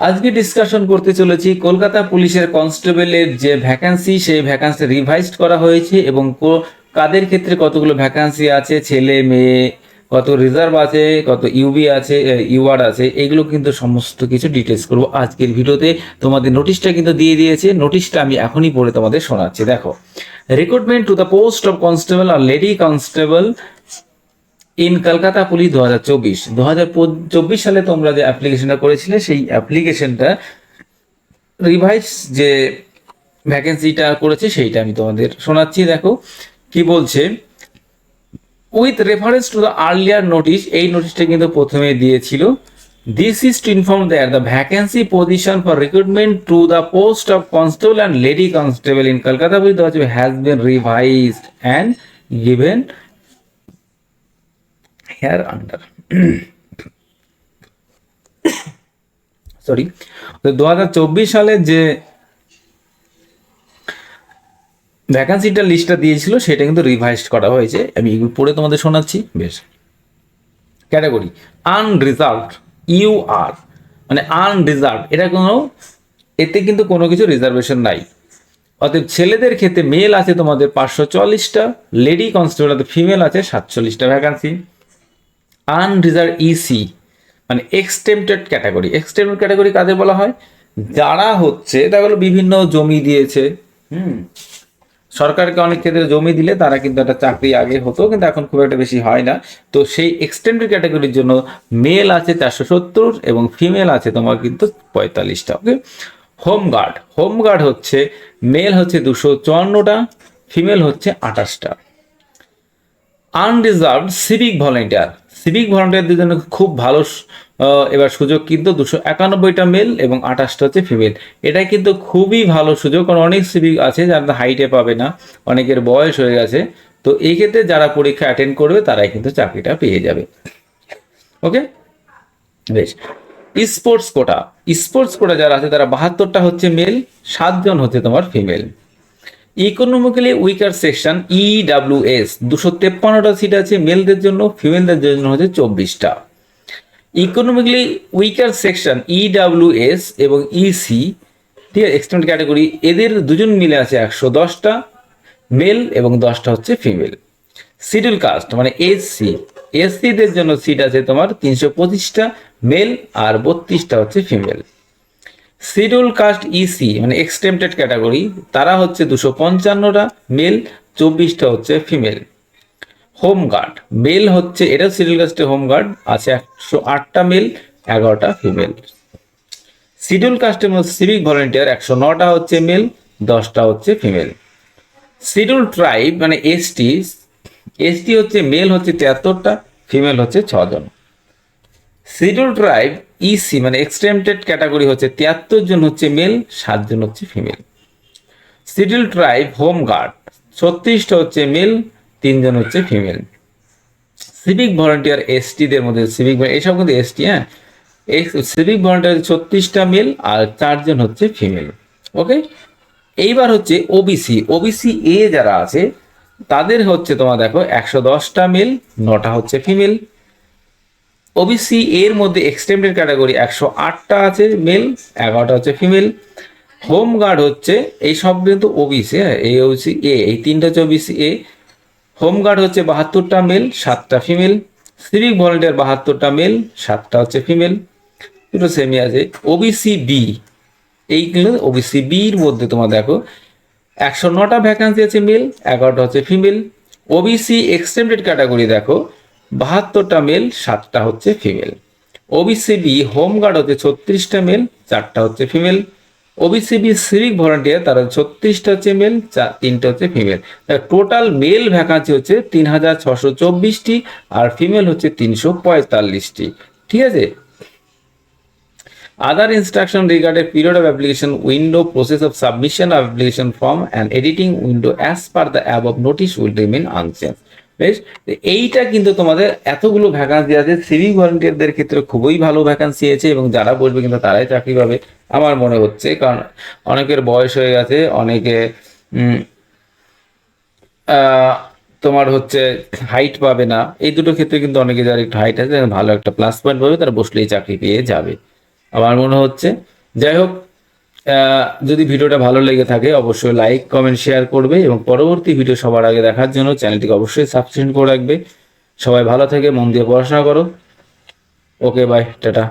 আজকে ডিসকাশন করতে চলেছি কলকাতা পুলিশের কনস্টেবলের যে ভ্যাকান্সি সেই ভ্যাকান্সি রিভাইজড করা হয়েছে এবং কাদের ক্ষেত্রে কতগুলো ভ্যাকান্সি আছে, ছেলে, মেয়ে, কত রিজার্ভ আছে, কত ইউবি আছে ইউআর আছে, এগুলো কিন্তু সমস্ত কিছু ডিটেলস করব আজকের ভিডিওতে। তোমাদের নোটিশটা কিন্তু দিয়ে দিয়েছে নোটিশটা আমি এখনই পড়ে তোমাদের শোনাচ্ছি। দেখো recruitment to the post of constable R lady constable in Kolkata police দু হাজার চব্বিশ। দু হাজার চব্বিশ সালে তোমরা যে অ্যাপ্লিকেশনটা করেছিলে, সেই অ্যাপ্লিকেশনটা রিভাইজ যে ভ্যাকেন্সিটা করেছে, সেইটা আমি তোমাদের শোনাচ্ছি। দেখো, কি বলছে? With reference to the earlier notice এই নোটিশটা কিন্তু প্রথমে দিয়েছিল। This is to inform that the vacancy position for recruitment to the post of constable and lady constable in Kolkata হাজার has been revised and given hereunder sorry দু হাজার চব্বিশ সালে যে ভ্যাকান্সিটার লিস্টটা দিয়েছিল, সেটা কিন্তু রিভাইজড করা হয়েছে। আমি এগুলো পড়ে তোমাদের শোনাচ্ছি। বেশ। ক্যাটাগরি আনরিজার্ভড ইউ আর মানে আনরিজার্ভ এটা কোনো, এতে কিন্তু কোনো কিছু রিজার্ভেশন নাই। অতএব ছেলেদের ক্ষেত্রে মেল আছে তোমাদের পাঁচশো চল্লিশটা লেডি কনস্টেবল ফিমেল আছে সাতচল্লিশটা ভ্যাকান্সি আনরিজার্ভ ইসি মানে এক্সটেম্পটেড ক্যাটাগরি এক্সটেম্পটেড ক্যাটাগরি কাদের বলা হয়? যারা হচ্ছে দেখা গেলো বিভিন্ন জমি দিয়েছে, হুম? সরকারকে অনেক ক্ষেত্রে জমি দিলে তারা কিন্তু একটা চাকরি আগে হতো, কিন্তু এখন খুব একটা বেশি হয় না। তো সেই এক্সটেন্ডেড ক্যাটাগরির জন্য মেল আছে চারশো সত্তর এবং ফিমেল আছে তোমার কিন্তু পঁয়তাল্লিশটা okay home guard home guard হচ্ছে মেল হচ্ছে দুশো চুয়ান্নটা ফিমেল হচ্ছে আঠাশটা। আনরিজার্ভড সিভিক ভলেন্টিয়ার সিভিক ভলেন্টিয়ারদের জন্য খুব ভালো এবার সুযোগ কিন্তু দুশো একানব্বইটা মেল এবং আঠাশটা হচ্ছে ফিমেল এটা কিন্তু খুবই ভালো সুযোগ, কারণ অনেক সিভিক আছে যারা হাইটে পাবে না, অনেকের বয়স হয়ে গেছে। তো এই ক্ষেত্রে যারা পরীক্ষা অ্যাটেন্ড করবে, তারাই কিন্তু চাকরিটা পেয়ে যাবে। ওকে বেশ। স্পোর্টস কোটা স্পোর্টস কোটা যারা আছে, তারা বাহাত্তরটা হচ্ছে মেল সাতজন হচ্ছে তোমার female economically weaker section EWS দুশো তেপ্পান্নটা সিট আছে মেলদের জন্য ফিমেলদের জন্য হচ্ছে চব্বিশটা। ইকোনমিক্যালি উইকার সেকশন ইডাব্লিউএস এবং ইসি ঠিক আছে এক্সটেন্ড ক্যাটাগরি এদের দুজন মিলে আছে একশো দশটা মেল এবং দশটা হচ্ছে ফিমেল শিডিউল কাস্ট মানে এসসি এসসিদের জন্য সিট আছে তোমার তিনশো পঁচিশটা মেল আর বত্রিশটা হচ্ছে ফিমেল শিডিউল কাস্ট ইসি মানে এক্সটেম্পটেড ক্যাটাগরি, তারা হচ্ছে দুশো পঞ্চান্নটা, মেল চব্বিশটা হচ্ছে ফিমেল। হোম গার্ড, মেল হচ্ছে, এটা শিডিউল কাস্টে হোম গার্ড, আছে একশো আটটা মেল, এগারোটা ফিমেল। শিডিউল কাস্টের মধ্যে সিভিক ভলেন্টিয়ার, একশো নটা হচ্ছে মেল, দশটা হচ্ছে ফিমেল। শিডিউল ট্রাইব মানে এসটি এসটি হচ্ছে, মেল হচ্ছে তিয়াত্তরটা, ফিমেল হচ্ছে ছজন। শিডিউল ট্রাইব ইসি মানে এক্সটেম্পটেড ক্যাটাগরি হচ্ছে তিয়াত্তর জন হচ্ছে মেল সাতজন হচ্ছে female schedule tribe home guard ছত্রিশটা হচ্ছে মেল তিনজন হচ্ছে ফিমেল সিভিক ভলেন্টিয়ার এসটিদের মধ্যে সিভিক এইসব কিন্তু এসটি হ্যাঁ? সিভিক ভলেন্টিয়ার ছত্রিশটা মেল আর চারজন হচ্ছে ফিমেল ওকে এইবার হচ্ছে ওবিসি ওবিসি এ যারা আছে, তাদের হচ্ছে তোমার দেখো একশো দশটা মেল নটা হচ্ছে ফিমেল ওবিসি এর মধ্যে এক্সটেন্ডেড ক্যাটাগরি একশো আটটা আছে মেল এগারোটা হচ্ছে ফিমেল হোম গার্ড হচ্ছে, এই সব কিন্তু ওবিসি হ্যাঁ এই ওবিসি এ এই তিনটা হচ্ছে ওবিসি এ হোম গার্ড হচ্ছে বাহাত্তরটা মেল সাতটা ফিমেল সিভিক ভলেন্টিয়ার বাহাত্তরটা মেল সাতটা হচ্ছে ফিমেল দুটো সেমি আছে। ওবিসি বি এইগুলো ওবিসি বির মধ্যে তোমার দেখো, একশো নটা ভ্যাকান্সি আছে মেল এগারোটা হচ্ছে ফিমেল ওবিসি এক্সটেন্ডেড ক্যাটাগরি দেখো বাহাত্তরটা মেল সাতটা হচ্ছে female OBC B home guard হচ্ছে ছত্রিশটা মেল চারটা হচ্ছে female OBC B civic volunteer তারা ছত্রিশটা হচ্ছে মেল তিনটা হচ্ছে ফিমেল টোটাল মেল ভ্যাকান্সি হচ্ছে তিন হাজার ছশো চব্বিশটি আর ফিমেল হচ্ছে তিনশো পঁয়তাল্লিশটি। ঠিক আছে? Other instruction regarding period of application window process of submission application form and editing window as per the above of notice will remain unchange বেশ? এইটা কিন্তু তোমাদের এতগুলো ভ্যাকান্সি আছে। সিভিক ভলেন্টিয়ারদের ক্ষেত্রে খুবই ভালো ভ্যাকান্সি আছে এবং যারা বসবে কিন্তু তারাই চাকরি পাবে, আমার মনে হচ্ছে। কারণ অনেকের বয়স হয়ে গেছে, অনেকে তোমার হচ্ছে হাইট পাবে না। এই দুটো ক্ষেত্রে কিন্তু অনেকে যারা একটু হাইট আছে, ভালো একটা প্লাস পয়েন্ট পাবে, তারা বসলেই চাকরি পেয়ে যাবে। আমার মনে হচ্ছে। যাই হোক যদি ভিডিওটা ভালো লেগে থাকে, অবশ্যই লাইক কমেন্ট শেয়ার করবে এবং পরবর্তী ভিডিও সবার আগে দেখার জন্য চ্যানেলটিকে অবশ্যই সাবস্ক্রাইব করে রাখবে। সবাই ভালো থেকে মন দিয়ে পড়াশোনা করো। Okay bye tata.